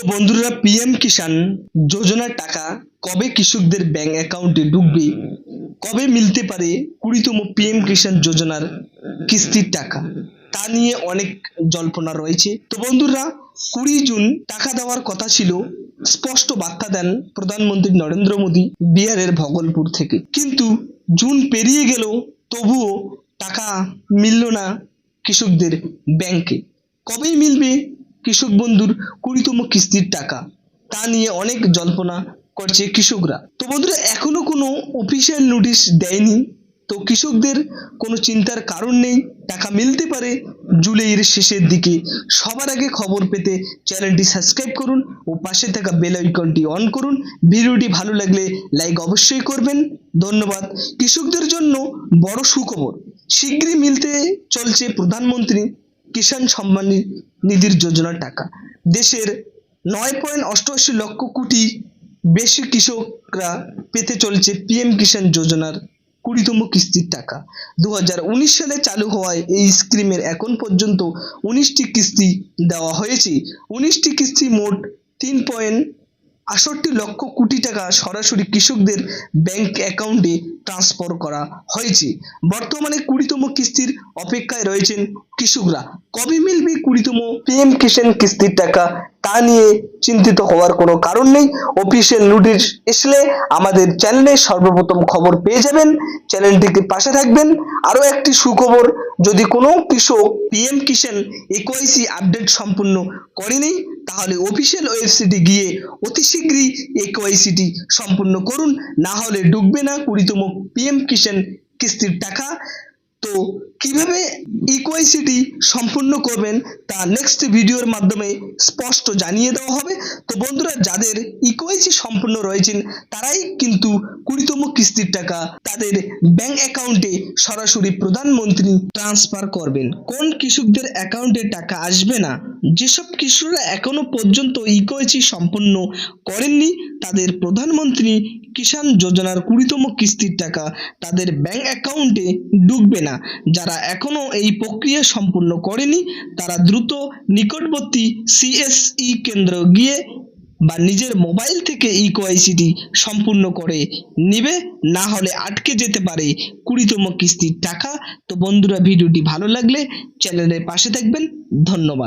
তো বন্ধুরা, পিএম কিষাণ যোজনার টাকা কবে কৃষকদের ব্যাংক অ্যাকাউন্টে ঢুকবে? কবে মিলতে পারে কুড়িতম পিএম কিষাণ যোজনার কিস্তির টাকা? তা নিয়ে অনেক জল্পনা রয়েছে। তো বন্ধুরা, কুড়ি জুন টাকা দেওয়ার কথা ছিল, স্পষ্ট বার্তা দেন প্রধানমন্ত্রী নরেন্দ্র মোদী বিহারের ভগলপুর থেকে। কিন্তু জুন পেরিয়ে গেল, তবুও টাকা মিলল না কৃষকদের ব্যাংকে। কবেই মিলবে? কৃষক বন্ধুর কুড়িতম কিস্তির টাকা। তা নিয়ে অনেক জল্পনা করছে কৃষকরা। তো বন্ধুরা, এখনও কোনো অফিসিয়াল নোটিশ দেয়নি। তো কৃষকদের কোনো চিন্তার কারণ নেই। টাকা মিলতে পারে জুলাইয়ের শেষের দিকে। সবার আগে খবর পেতে চ্যানেলটি সাবস্ক্রাইব করুন ও পাশে থাকা বেল আইকনটি অন করুন। ভিডিওটি ভালো লাগলে লাইক অবশ্যই করবেন। ধন্যবাদ। কৃষকদের জন্য বড় সুখবর। শীঘ্রই মিলতে চলছে প্রধানমন্ত্রী কিষাণ সম্মান নিধির যোজনার টাকা। দেশের নয় পয়েন্ট অষ্টআশি লক্ষ কোটি বেশি কৃষকরা পেতে চলছে পিএম কিষাণ যোজনার কুড়িতম কিস্তির টাকা। দু হাজার উনিশ সালে চালু হওয়ায় এই স্কিমের এখন পর্যন্ত উনিশটি কিস্তি দেওয়া হয়েছে। উনিশটি কিস্তি মোট তিন পয়েন্ট আষট্টি লক্ষ কোটি টাকা সরাসরি কৃষকদের ব্যাংক অ্যাকাউন্টে ট্রান্সফার করা হয়েছে। বর্তমানে কুড়িতম কিস্তির অপেক্ষায় রয়েছেন কৃষকরা কবে মিলবে কুড়িতম পিএম কিষাণ কিস্তির টাকা? তা নিয়ে চিন্তিত হওয়ার কোনো কারণ নেই। অফিসিয়াল নোটিশ আসলে আমাদের চ্যানেলে সর্বপ্রথম খবর পেয়ে যাবেন। চ্যানেলটিকে পাশে থাকবেন। আরও একটি সুখবর, যদি কোনো কৃষক পিএম কিষাণ একুআইসি আপডেট সম্পূর্ণ করেনি, তাহলে অফিসিয়াল ওয়েবসাইটে গিয়ে অতি শীঘ্রই একুআইসিটি সম্পূর্ণ করুন। না হলে ডুববে না কুড়িতম পিএম কিষাণ কিস্তির টাকা। তো কীভাবে ইকোয়াইসিটি সম্পূর্ণ করবেন তা নেক্সট ভিডিওর মাধ্যমে স্পষ্ট জানিয়ে দেওয়া হবে। তো বন্ধুরা, যাদের ইকোয়াইসি সম্পূর্ণ রয়েছেন তারাই কিন্তু কুড়িতম কিস্তির টাকা তাদের ব্যাংক অ্যাকাউন্টে সরাসরি প্রধানমন্ত্রী ট্রান্সফার করবেন। কোন কৃষকদের অ্যাকাউন্টে টাকা আসবে না যেসব কৃষকরা এখনও পর্যন্ত ইকোয়াইসি সম্পন্ন করেননি, তাদের প্রধানমন্ত্রী কিষাণ যোজনার কুড়িতম কিস্তির টাকা তাদের ব্যাংক অ্যাকাউন্টে ঢুকবে না। যারা এখনও এই প্রক্রিয়া সম্পূর্ণ করেনি, তারা দ্রুত নিকটবর্তী সিএসই কেন্দ্র গিয়ে বা নিজের মোবাইল থেকে ইকোআইসিটি সম্পূর্ণ করে নেবে, না হলে আটকে যেতে পারে কুড়িতম কিস্তির টাকা। তো বন্ধুরা, ভিডিওটি ভালো লাগলে চ্যানেলের পাশে থাকবেন। ধন্যবাদ।